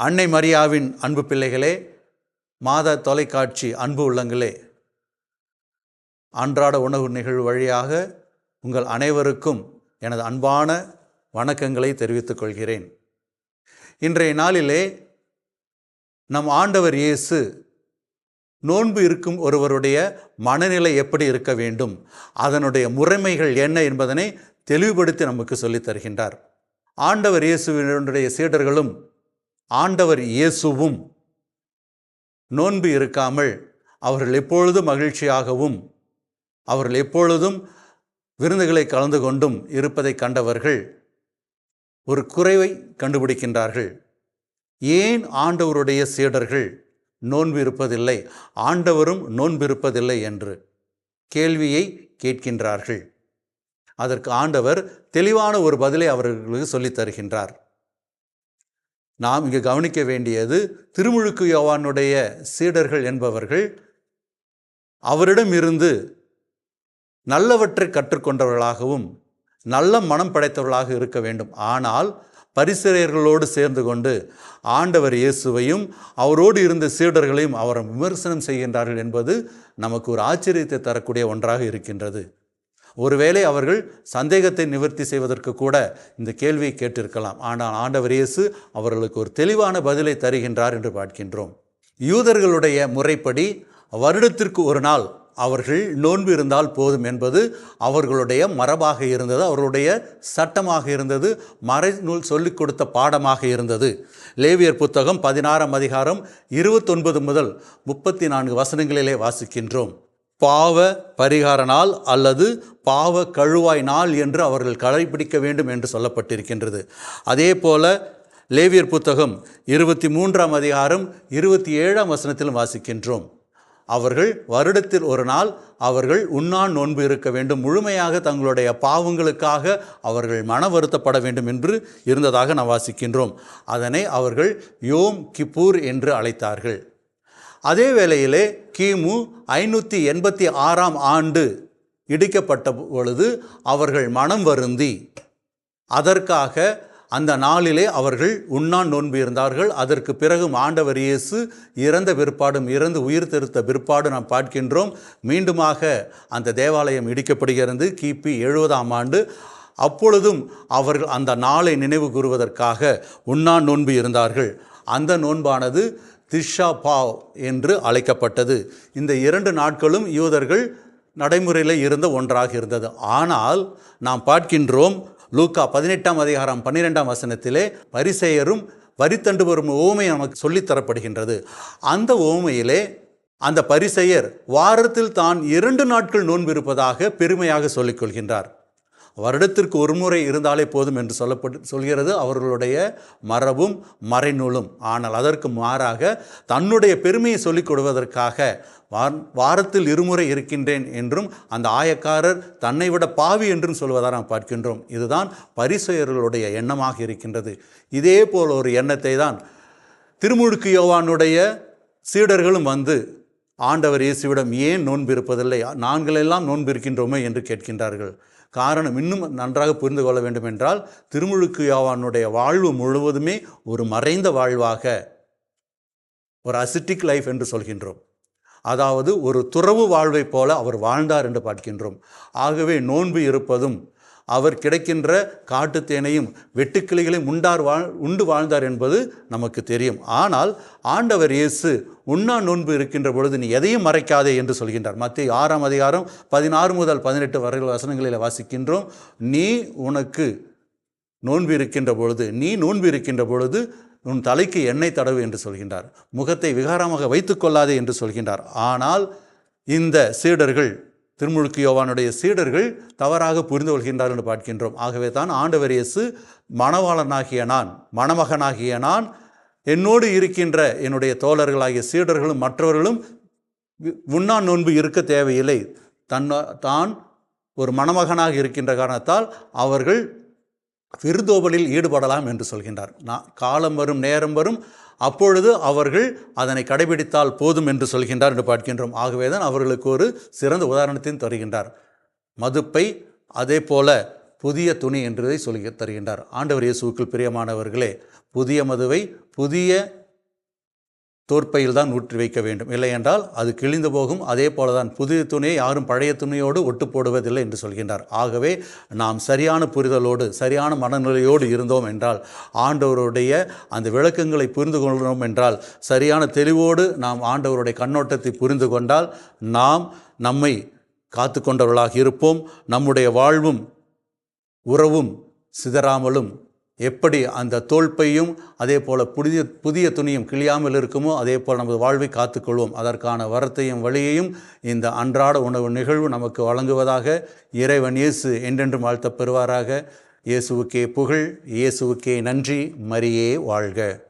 அன்னை மரியாவின் அன்பு பிள்ளைகளே மாத தொலைக்காட்சி அன்பு உள்ளங்களே. அன்றாட உணவு நிகழ்வு வழியாக உங்கள் அனைவருக்கும் எனது அன்பான வணக்கங்களை தெரிவித்துக் கொள்கிறேன். இன்றைய நாளிலே நம் ஆண்டவர் இயேசு நோன்பு இருக்கும் ஒருவருடைய மனநிலை எப்படி இருக்க வேண்டும் அதனுடைய முறைமைகள் என்ன என்பதனை தெளிவுபடுத்தி நமக்கு சொல்லித் தருகின்றார். ஆண்டவர் இயேசுவினுடைய சீடர்களும் ஆண்டவர் இயேசுவும் நோன்பு இருக்காமல் அவர்கள் எப்பொழுதும் மகிழ்ச்சியாகவும் அவர்கள் எப்பொழுதும் விருந்துகளை கலந்து கொண்டும் இருப்பதை கண்டவர்கள் ஒரு குறைவை கண்டுபிடிக்கின்றார்கள். ஏன் ஆண்டவருடைய சீடர்கள் நோன்பு இருப்பதில்லை? ஆண்டவரும் நோன்பு இருப்பதில்லை என்று கேள்வியை கேட்கின்றார்கள். அதற்கு ஆண்டவர் தெளிவான ஒரு பதிலை அவர்களுக்கு சொல்லித் தருகின்றார். நாம் இங்கு கவனிக்க வேண்டியது திருமுழுக்கு யோவானுடைய சீடர்கள் என்பவர்கள் அவரிடம் இருந்து நல்லவற்றை கற்றுக்கொண்டவர்களாகவும் நல்ல மனம் படைத்தவர்களாக இருக்க வேண்டும். ஆனால் பரிசிரியர்களோடு சேர்ந்து கொண்டு ஆண்டவர் இயேசுவையும் அவரோடு இருந்த சீடர்களையும் அவரை விமர்சனம் செய்கின்றார்கள் என்பது நமக்கு ஒரு ஆச்சரியத்தை தரக்கூடிய ஒன்றாக இருக்கின்றது. ஒருவேளை அவர்கள் சந்தேகத்தை நிவர்த்தி செய்வதற்கு கூட இந்த கேள்வியை கேட்டிருக்கலாம். ஆனால் ஆண்டவர் இயேசு அவர்களுக்கு ஒரு தெளிவான பதிலை தருகின்றார் என்று பார்க்கின்றோம். யூதர்களுடைய முறைப்படி வருடத்திற்கு ஒரு நாள் அவர்கள் நோன்பு இருந்தால் போதும் என்பது அவர்களுடைய மரபாக இருந்தது அவர்களுடைய சட்டமாக இருந்தது மறைநூல் சொல்லிக் கொடுத்த பாடமாக இருந்தது. லேவியர் புத்தகம் பதினாறாம் அதிகாரம் இருபத்தொன்பது முதல் முப்பத்தி நான்கு வசனங்களிலே வாசிக்கின்றோம். பாவ பரிகார நாள் அல்லது பாவ கழுவாய் நாள் என்று அவர்கள் கடைபிடிக்க வேண்டும் என்று சொல்லப்பட்டிருக்கின்றது. அதே போல லேவியர் புத்தகம் இருபத்தி மூன்றாம் அதிகாரம் இருபத்தி ஏழாம் வசனத்திலும் வாசிக்கின்றோம். அவர்கள் வருடத்தில் ஒரு நாள் அவர்கள் உண்ணான் நோன்பு இருக்க வேண்டும். முழுமையாக தங்களுடைய பாவங்களுக்காக அவர்கள் மன வருத்தப்பட வேண்டும் என்று இருந்ததாக நாம் வாசிக்கின்றோம். அதனை அவர்கள் யோம் கிப்பூர் என்று அழைத்தார்கள். அதே வேளையிலே கிமு ஐநூற்றி எண்பத்தி ஆறாம் ஆண்டு இடிக்கப்பட்ட பொழுது அவர்கள் மனம் வருந்தி. அதற்காக அந்த நாளிலே அவர்கள் உண்ணான் நோன்பு இருந்தார்கள். அதற்கு பிறகும் ஆண்டவர் இயேசு இறந்த பிற்பாடும் இறந்து உயிர் திருத்த பிற்பாடு நாம் பார்க்கின்றோம். மீண்டுமாக அந்த தேவாலயம் இடிக்கப்படுகிறது. கிபி எழுபதாம் ஆண்டு. அப்பொழுதும் அவர்கள் அந்த நாளை நினைவு கூறுவதற்காக உண்ணான் நோன்பு இருந்தார்கள். அந்த நோன்பானது திஷா பாவ் என்று அழைக்கப்பட்டது. இந்த இரண்டு நாட்களும் யூதர்கள் நடைமுறையில் இருந்த ஒன்றாக இருந்தது. ஆனால் நாம் பார்க்கின்றோம் லூக்கா பதினெட்டாம் அதிகாரம் பன்னிரெண்டாம் வசனத்திலே பரிசெயரும் வரித்தண்டு வரும் ஓமை நமக்கு சொல்லித்தரப்படுகின்றது அந்த ஓமையிலே அந்த பரிசெயர் வாரத்தில் தான் இரண்டு நாட்கள் நோன்பு இருப்பதாக பெருமையாக சொல்லிக்கொள்கின்றார் வருடத்திற்கு ஒரு முறை இருந்தாலே போதும் என்று சொல்லப்பட்டு சொல்கிறது. அவர்களுடைய மரபும் மறைநூலும். ஆனால் அதற்கு மாறாக தன்னுடைய பெருமையை சொல்லிக் கொடுவதற்காக வாரத்தில் இருமுறை இருக்கின்றேன் என்றும் அந்த ஆயக்காரர் தன்னை விட பாவி என்றும் சொல்வதாக நாம் பார்க்கின்றோம். இதுதான் பரிசுயர்களுடைய எண்ணமாக இருக்கின்றது. இதே போல் ஒரு எண்ணத்தை தான் திருமுழுக்கு யோவானுடைய சீடர்களும் வந்து ஆண்டவர் இயேசுவிடம் ஏன் நோன்பு இருப்பதில்லை நாங்களெல்லாம் நோன்பு இருக்கின்றோமே என்று கேட்கின்றார்கள். காரணம் இன்னும் நன்றாக புரிந்து கொள்ள வேண்டும் என்றால் திருமுழுக்கு யோவானுடைய வாழ்வு முழுவதுமே ஒரு மறைந்த வாழ்வாக ஒரு அசிட்டிக் லைஃப் என்று சொல்கின்றோம். அதாவது ஒரு துறவு வாழ்வைப் போல அவர் வாழ்ந்தார் என்று பார்க்கின்றோம். ஆகவே நோன்பு இருப்பதும் அவர் கிடைக்கின்ற காட்டுத்தேனையும் வெட்டுக்கிளிகளையும் உண்டார் வாழ் உண்டு வாழ்ந்தார் என்பது நமக்கு தெரியும். ஆனால் ஆண்டவர் இயேசு உண்ணா நோன்பு இருக்கின்ற பொழுது நீ எதையும் மறைக்காதே என்று சொல்கின்றார். மத்திய ஆறாம் அதிகாரம் பதினாறு முதல் பதினெட்டு வரை வசனங்களில் வாசிக்கின்றோம். நீ உனக்கு நோன்பு இருக்கின்ற பொழுது நீ நோன்பு இருக்கின்ற பொழுது உன் தலைக்கு எண்ணெய் தடவு என்று சொல்கின்றார். முகத்தை விகாரமாக வைத்துக்கொள்ளாதே என்று சொல்கின்றார். ஆனால் இந்த சீடர்கள் திருமுழுக்கு யோவானுடைய சீடர்கள் தவறாக புரிந்து கொள்கின்றார் என்று பார்க்கின்றோம். ஆகவே தான் ஆண்டவர் இயேசு மணவாளனாகிய நான் மணமகனாகிய நான் என்னோடு இருக்கின்ற என்னுடைய தோழர்களாகிய சீடர்களும் மற்றவர்களும் உண்ணா நோன்பு இருக்க தேவையில்லை. தன் தான் ஒரு மணமகனாக இருக்கின்ற காரணத்தால் அவர்கள் விருந்தோபலில் ஈடுபடலாம் என்று சொல்கின்றார். நான் காலம் வரும் நேரம் வரும் அப்பொழுது அவர்கள் அதனை கடைபிடித்தால் போதும் என்று சொல்கின்றார் என்று பார்க்கின்றோம். ஆகவே தான் அவர்களுக்கு ஒரு சிறந்த உதாரணத்தையும் தருகின்றார். மதுப்பை அதே போல புதிய துணி என்றதை சொல்லி தருகின்றார். ஆண்டவர் இயேசுவுக்குள் பிரியமானவர்களே புதிய மதுவை புதிய தோற்பையில் தான் ஊற்றி வைக்க வேண்டும். இல்லை என்றால் அது கிழிந்து போகும். அதே போல தான் புதிய துணியை யாரும் பழைய துணியோடு ஒட்டு போடுவதில்லை என்று சொல்கின்றார். ஆகவே நாம் சரியான புரிதலோடு சரியான மனநிலையோடு இருந்தோம் என்றால் ஆண்டவருடைய அந்த விளக்கங்களை புரிந்து கொள்கிறோம் என்றால் சரியான தெளிவோடு நாம் ஆண்டவருடைய கண்ணோட்டத்தை புரிந்து கொண்டால் நாம் நம்மை காத்து கொண்டவர்களாக இருப்போம். நம்முடைய வாழ்வும் உறவும் சிதறாமலும் எப்படி அந்த தோல்பையும் அதே போல் புதிய புதிய துணியும் கிழியாமல் இருக்குமோ அதே போல் நமது வாழ்வை காத்துக்கொள்வோம். அதற்கான வரத்தையும் வழியையும் இந்த அன்றாட உணவு நிகழ்வு நமக்கு வழங்குவதாக இறைவன் இயேசு என்றென்றும் வாழ்த்த பெறுவாராக. இயேசுவுக்கே புகழ் இயேசுவுக்கே நன்றி மரியே வாழ்க.